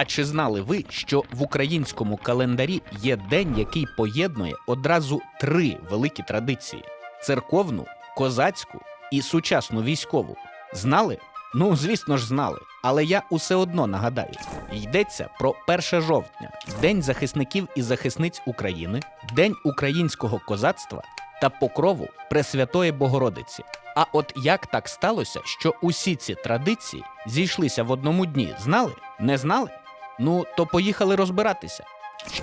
А чи знали ви, що в українському календарі є день, який поєднує одразу три великі традиції: церковну, козацьку і сучасну військову? Знали? Ну, звісно ж, знали. Але я усе одно нагадаю: йдеться про 1 жовтня, День захисників і захисниць України, День українського козацтва та покрову Пресвятої Богородиці. А от як так сталося, що усі ці традиції зійшлися в одному дні? Знали? Не знали? Ну, то поїхали розбиратися.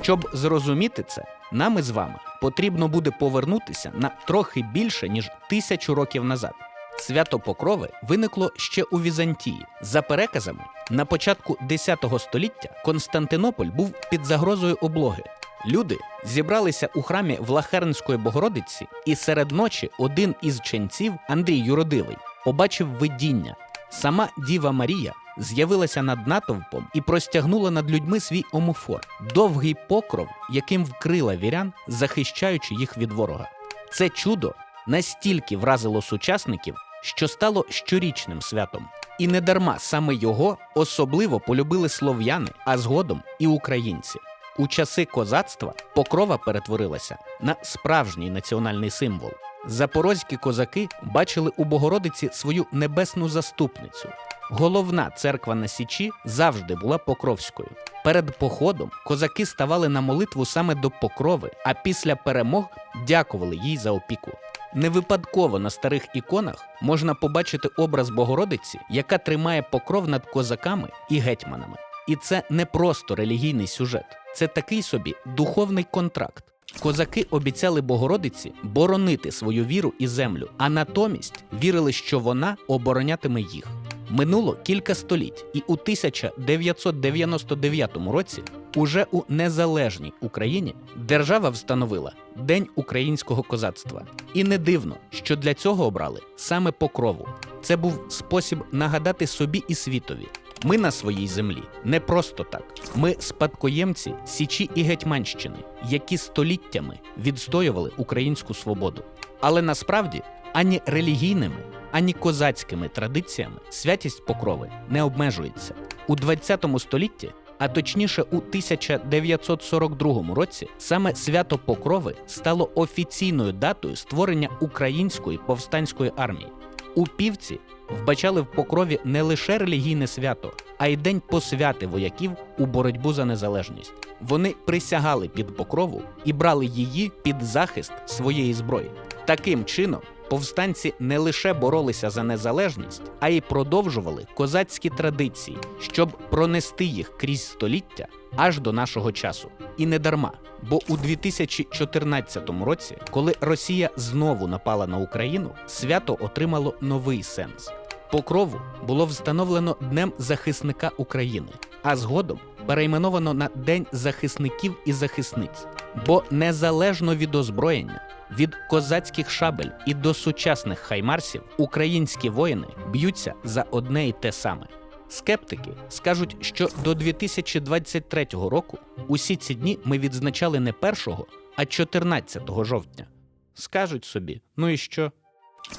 Щоб зрозуміти це, нам із вами потрібно буде повернутися на трохи більше ніж тисячу років назад. Свято Покрови виникло ще у Візантії. За переказами, на початку X століття Константинополь був під загрозою облоги. Люди зібралися у храмі Влахернської Богородиці, і серед ночі один із ченців, Андрій Юродивий, побачив видіння. Сама Діва Марія з'явилася над натовпом і простягнула над людьми свій омофор, довгий покров, яким вкрила вірян, захищаючи їх від ворога. Це чудо настільки вразило сучасників, що стало щорічним святом. І недарма саме його особливо полюбили слов'яни, а згодом і українці. У часи козацтва покрова перетворилася на справжній національний символ. Запорозькі козаки бачили у Богородиці свою небесну заступницю. Головна церква на Січі завжди була Покровською. Перед походом козаки ставали на молитву саме до Покрови, а після перемог дякували їй за опіку. Не випадково на старих іконах можна побачити образ Богородиці, яка тримає покров над козаками і гетьманами. І це не просто релігійний сюжет, це такий собі духовний контракт. Козаки обіцяли Богородиці боронити свою віру і землю, а натомість вірили, що вона оборонятиме їх. Минуло кілька століть, і у 1999 році, уже у незалежній Україні, держава встановила День українського козацтва. І не дивно, що для цього обрали саме покрову. Це був спосіб нагадати собі і світові. Ми на своїй землі не просто так. Ми спадкоємці Січі і Гетьманщини, які століттями відстоювали українську свободу. Але насправді ані релігійними, ані козацькими традиціями святість покрови не обмежується. У 20 столітті, а точніше у 1942 році, саме свято Покрови стало офіційною датою створення української повстанської армії. У півці вбачали в покрові не лише релігійне свято, а й день посвяти вояків у боротьбу за незалежність. Вони присягали під покрову і брали її під захист своєї зброї. Таким чином, повстанці не лише боролися за незалежність, а й продовжували козацькі традиції, щоб пронести їх крізь століття аж до нашого часу. І не дарма, бо у 2014 році, коли Росія знову напала на Україну, свято отримало новий сенс. Покрову було встановлено Днем захисника України, а згодом перейменовано на День захисників і захисниць. Бо незалежно від озброєння, від козацьких шабель і до сучасних хаймарсів, українські воїни б'ються за одне і те саме. Скептики скажуть, що до 2023 року усі ці дні ми відзначали не 1, а 14 жовтня. Скажуть собі, ну і що?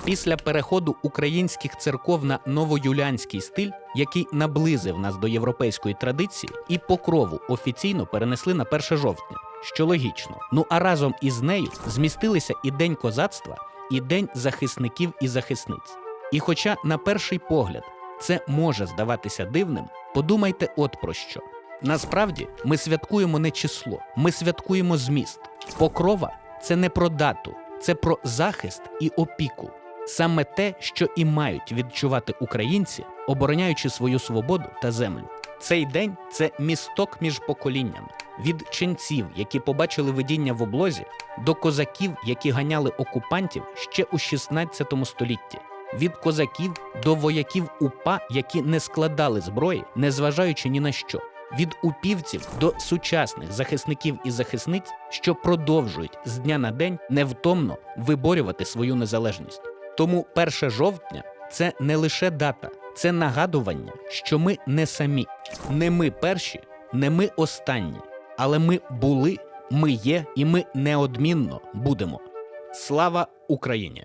Після переходу українських церков на новоюліанський стиль, який наблизив нас до європейської традиції, і покрову офіційно перенесли на 1 жовтня, що логічно. Ну а разом із нею змістилися і День козацтва, і День захисників і захисниць. І хоча на перший погляд це може здаватися дивним, подумайте от про що. Насправді ми святкуємо не число, ми святкуємо зміст. Покрова це не про дату, це про захист і опіку. Саме те, що і мають відчувати українці, обороняючи свою свободу та землю. Цей день це місток між поколіннями від ченців, які побачили видіння в облозі, до козаків, які ганяли окупантів ще у 16 столітті. Від козаків до вояків УПА, які не складали зброї, незважаючи ні на що. Від упівців до сучасних захисників і захисниць, що продовжують з дня на день невтомно виборювати свою незалежність. Тому 1 жовтня це не лише дата, це нагадування, що ми не самі, не ми перші, не ми останні, але ми були, ми є і ми неодмінно будемо. Слава Україні!